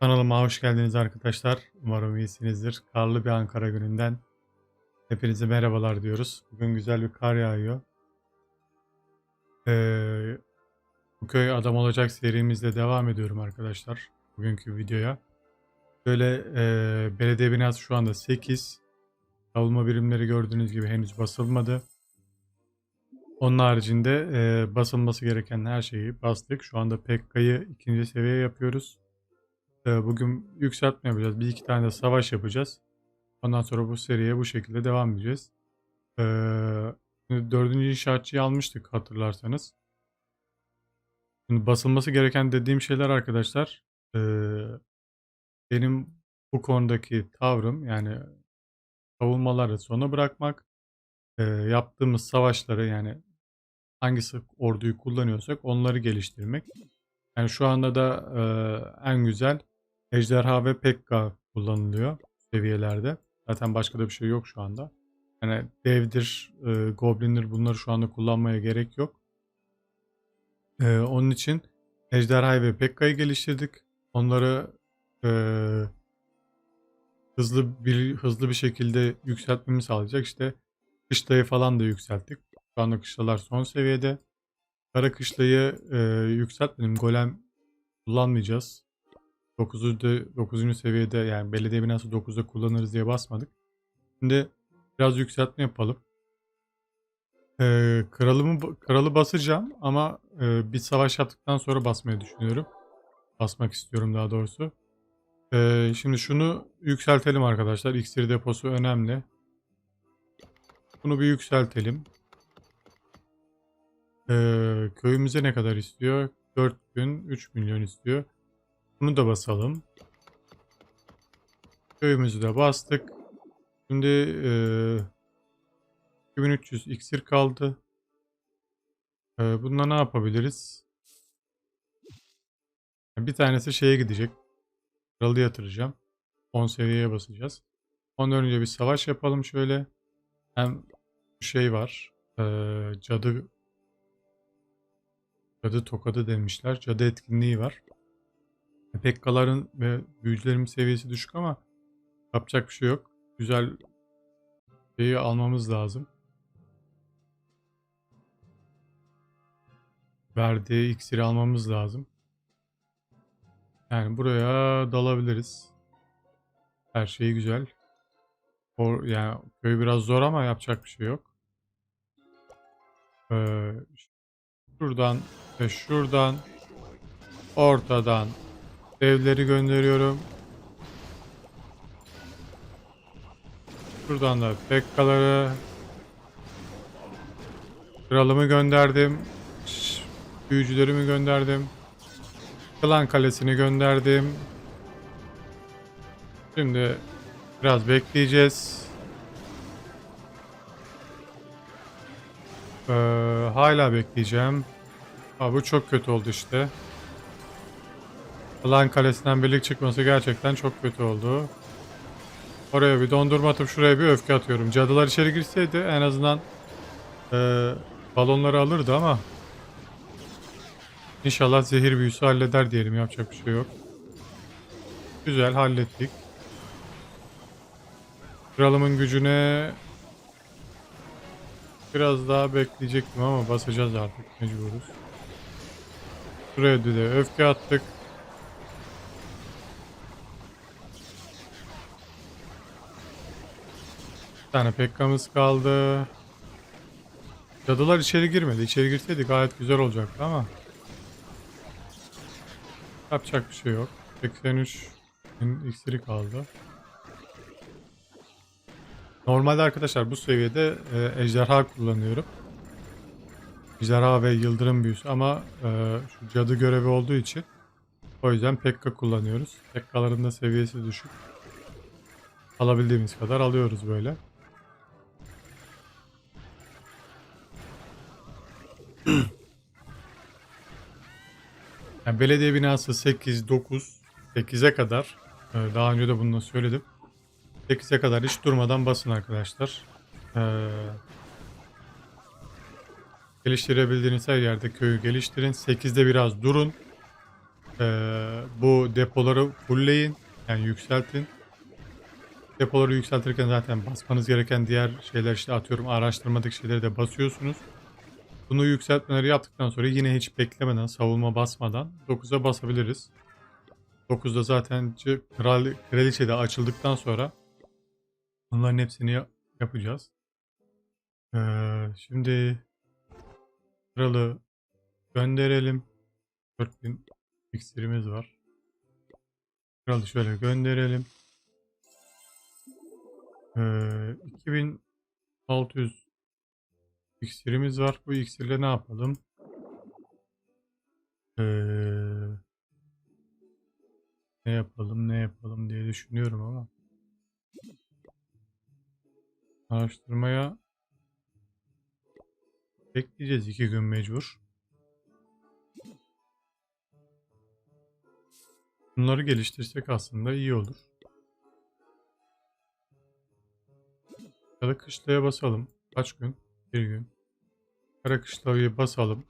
Kanalıma hoş geldiniz arkadaşlar. Umarım iyisinizdir. Karlı bir Ankara gününden hepinize merhabalar diyoruz. Bugün güzel bir kar yağıyor. Ee, bu köy adam olacak serimizle devam ediyorum arkadaşlar. Bugünkü videoya. Böyle e, belediye binası şu anda 8. Savunma birimleri gördüğünüz gibi henüz basılmadı. Onun haricinde e, basılması gereken her şeyi bastık. Şu anda Pekka'yı ikinci seviye yapıyoruz. Ee, Bugün yükseltme yapacağız. Bir iki tane de savaş yapacağız. Ondan sonra bu seriye bu şekilde devam edeceğiz. Ee, şimdi dördüncü inşaatçıyı almıştık hatırlarsanız. Şimdi basılması gereken dediğim şeyler arkadaşlar. ee, benim bu konudaki tavrım yani savunmaları sona bırakmak. yaptığımız savaşları yani hangisi orduyu kullanıyorsak onları geliştirmek. Yani şu anda da en güzel Ejderha ve Pekka kullanılıyor seviyelerde. Zaten başka da bir şey yok şu anda. Yani devdir, e, goblindir bunları şu anda kullanmaya gerek yok. E, onun için Ejderha ve Pekka'yı geliştirdik. Onları e, hızlı bir hızlı bir şekilde yükseltmemi sağlayacak. İşte kışlayı falan da yükselttik. Şu anda kışlalar son seviyede. Kara kışlayı e, yükseltmedim. Golem kullanmayacağız. 9'da 9. seviyede yani belediye binası 9'da kullanırız diye basmadık. Şimdi biraz yükseltme yapalım. Ee, kralımı kralı basacağım ama e, bir savaş yaptıktan sonra basmayı düşünüyorum. Basmak istiyorum daha doğrusu. Ee, şimdi şunu yükseltelim arkadaşlar. İksir deposu önemli. Bunu bir yükseltelim. Ee, köyümüze ne kadar istiyor? 4 gün 3 milyon istiyor. Bunu da basalım. Köyümüzü de bastık. Şimdi e, 2300 iksir kaldı. E, bununla ne yapabiliriz? Bir tanesi şeye gidecek. Kralı yatıracağım. 10 seviyeye basacağız. Ondan önce bir savaş yapalım şöyle. Hem şey var. E, cadı cadı tokadı demişler. Cadı etkinliği var. Pekkaların ve büyücülerin seviyesi düşük ama yapacak bir şey yok. Güzel şeyi almamız lazım. Verdiği iksiri almamız lazım. Yani buraya dalabiliriz. Her şey güzel. Or, yani köy biraz zor ama yapacak bir şey yok. Ee, şuradan ve şuradan ortadan Evleri gönderiyorum. Şuradan da Pekkaları Kralımı gönderdim. Büyücülerimi gönderdim. Klan Kalesi'ni gönderdim. Şimdi biraz bekleyeceğiz. Ee, hala bekleyeceğim. Aa, bu çok kötü oldu işte. Klan Kalesi'nden birlik çıkması gerçekten çok kötü oldu. Oraya bir dondurma atıp şuraya bir öfke atıyorum. Cadılar içeri girseydi en azından e, balonları alırdı ama İnşallah zehir büyüsü halleder diyelim. Yapacak bir şey yok. Güzel hallettik. Kralımın gücüne biraz daha bekleyecektim ama basacağız artık mecburuz. Şuraya de öfke attık. Bir tane Pekka'mız kaldı. Cadılar içeri girmedi. İçeri girseydi gayet güzel olacaktı ama. Yapacak bir şey yok. 83 iksiri kaldı. Normalde arkadaşlar bu seviyede e, ejderha kullanıyorum. Ejderha ve yıldırım büyüsü ama e, şu cadı görevi olduğu için o yüzden Pekka kullanıyoruz. Pekka'ların da seviyesi düşük. Alabildiğimiz kadar alıyoruz böyle. Yani belediye binası 8, 9, 8'e kadar e, daha önce de bunu söyledim. 8'e kadar hiç durmadan basın arkadaşlar. Ee, geliştirebildiğiniz her yerde köyü geliştirin. 8'de biraz durun. Ee, bu depoları fullleyin. Yani yükseltin. Depoları yükseltirken zaten basmanız gereken diğer şeyler işte atıyorum araştırmadık şeyleri de basıyorsunuz. Bunu yükseltmeleri yaptıktan sonra yine hiç beklemeden savunma basmadan 9'a basabiliriz. 9'da zaten kral, kraliçe de açıldıktan sonra bunların hepsini ya- yapacağız. Ee, şimdi kralı gönderelim. 4000 iksirimiz var. Kralı şöyle gönderelim. Ee, 2600 iksirimiz var. Bu iksirle ne yapalım? Ee, ne yapalım ne yapalım diye düşünüyorum ama. Araştırmaya bekleyeceğiz iki gün mecbur. Bunları geliştirsek aslında iyi olur. Ya da kışlaya basalım. Kaç gün? Bir gün. Kara kışlayı basalım.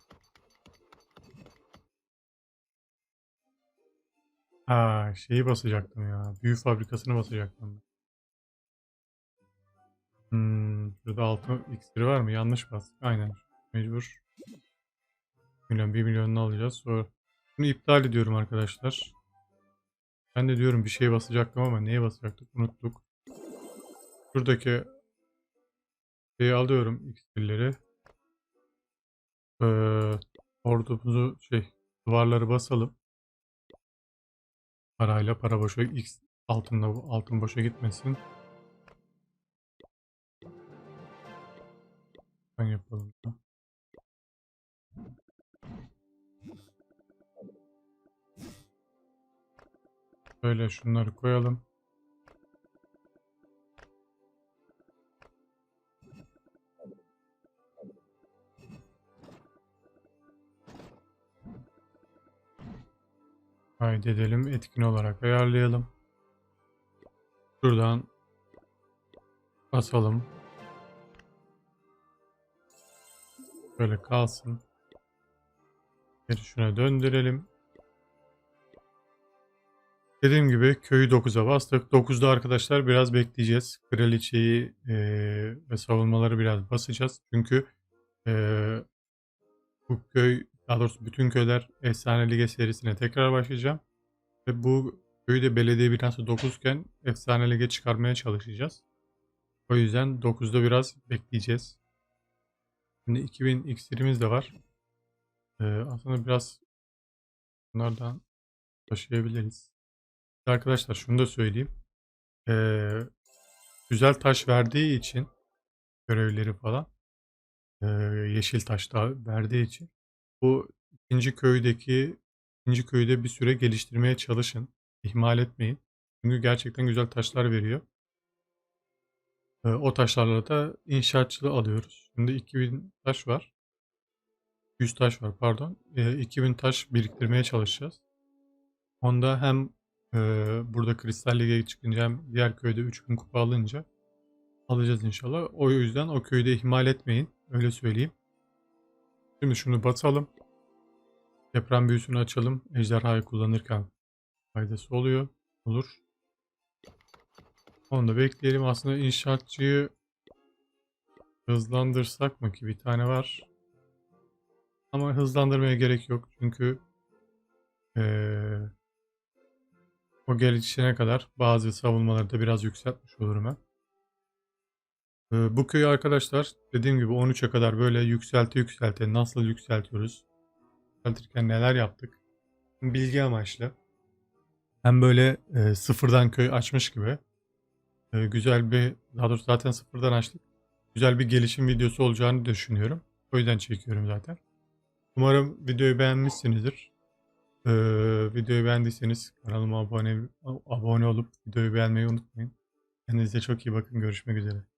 Ha, şeyi basacaktım ya. Büyü fabrikasını basacaktım. Hmm, şurada altı iksiri var mı? Yanlış bastık. Aynen. Mecbur. Milyon, bir milyonunu alacağız. Sonra bunu iptal ediyorum arkadaşlar. Ben de diyorum bir şey basacaktım ama neye basacaktık unuttuk. Şuradaki şeyi alıyorum iksirleri. Ee, ordumuzu şey duvarları basalım. Parayla para boşa x altınla altın boşa gitmesin. Ben yapalım. Böyle şunları koyalım. Kaydedelim. Etkin olarak ayarlayalım. Şuradan basalım. Böyle kalsın. Geri şuna döndürelim. Dediğim gibi köyü 9'a bastık. 9'da arkadaşlar biraz bekleyeceğiz. Kraliçeyi eee, ve savunmaları biraz basacağız. Çünkü eee, bu köy, daha doğrusu bütün köyler Efsane Lige serisine tekrar başlayacağım. Ve bu köyü de belediye binası 9 iken Efsane Lige çıkarmaya çalışacağız. O yüzden 9'da biraz bekleyeceğiz. Şimdi 2000 iksirimiz de var. Eee, aslında biraz bunlardan taşıyabiliriz. Arkadaşlar şunu da söyleyeyim. Ee, güzel taş verdiği için görevleri falan ee, yeşil taş da verdiği için bu ikinci köydeki ikinci köyde bir süre geliştirmeye çalışın. İhmal etmeyin. Çünkü gerçekten güzel taşlar veriyor. Ee, o taşlarla da inşaatçılığı alıyoruz. Şimdi 2000 taş var. 100 taş var pardon. Ee, 2000 taş biriktirmeye çalışacağız. Onda hem ee, burada Kristal Lig'e çıkınca hem diğer köyde 3000 kupa alınca alacağız inşallah. O yüzden o köyde ihmal etmeyin. Öyle söyleyeyim. Şimdi şunu basalım. Deprem büyüsünü açalım. Ejderhayı kullanırken faydası oluyor. Olur. Onu da bekleyelim. Aslında inşaatçıyı hızlandırsak mı ki bir tane var. Ama hızlandırmaya gerek yok. Çünkü ee, o gelişene kadar bazı savunmaları da biraz yükseltmiş olurum ben. Ee, bu köyü arkadaşlar dediğim gibi 13'e kadar böyle yükselti yükselti nasıl yükseltiyoruz? Yükseltirken neler yaptık? Bilgi amaçlı. Hem böyle e, sıfırdan köy açmış gibi e, güzel bir daha doğrusu zaten sıfırdan açtık. Güzel bir gelişim videosu olacağını düşünüyorum. O yüzden çekiyorum zaten. Umarım videoyu beğenmişsinizdir. Ee, videoyu beğendiyseniz kanalıma abone abone olup videoyu beğenmeyi unutmayın. Kendinize çok iyi bakın. Görüşmek üzere.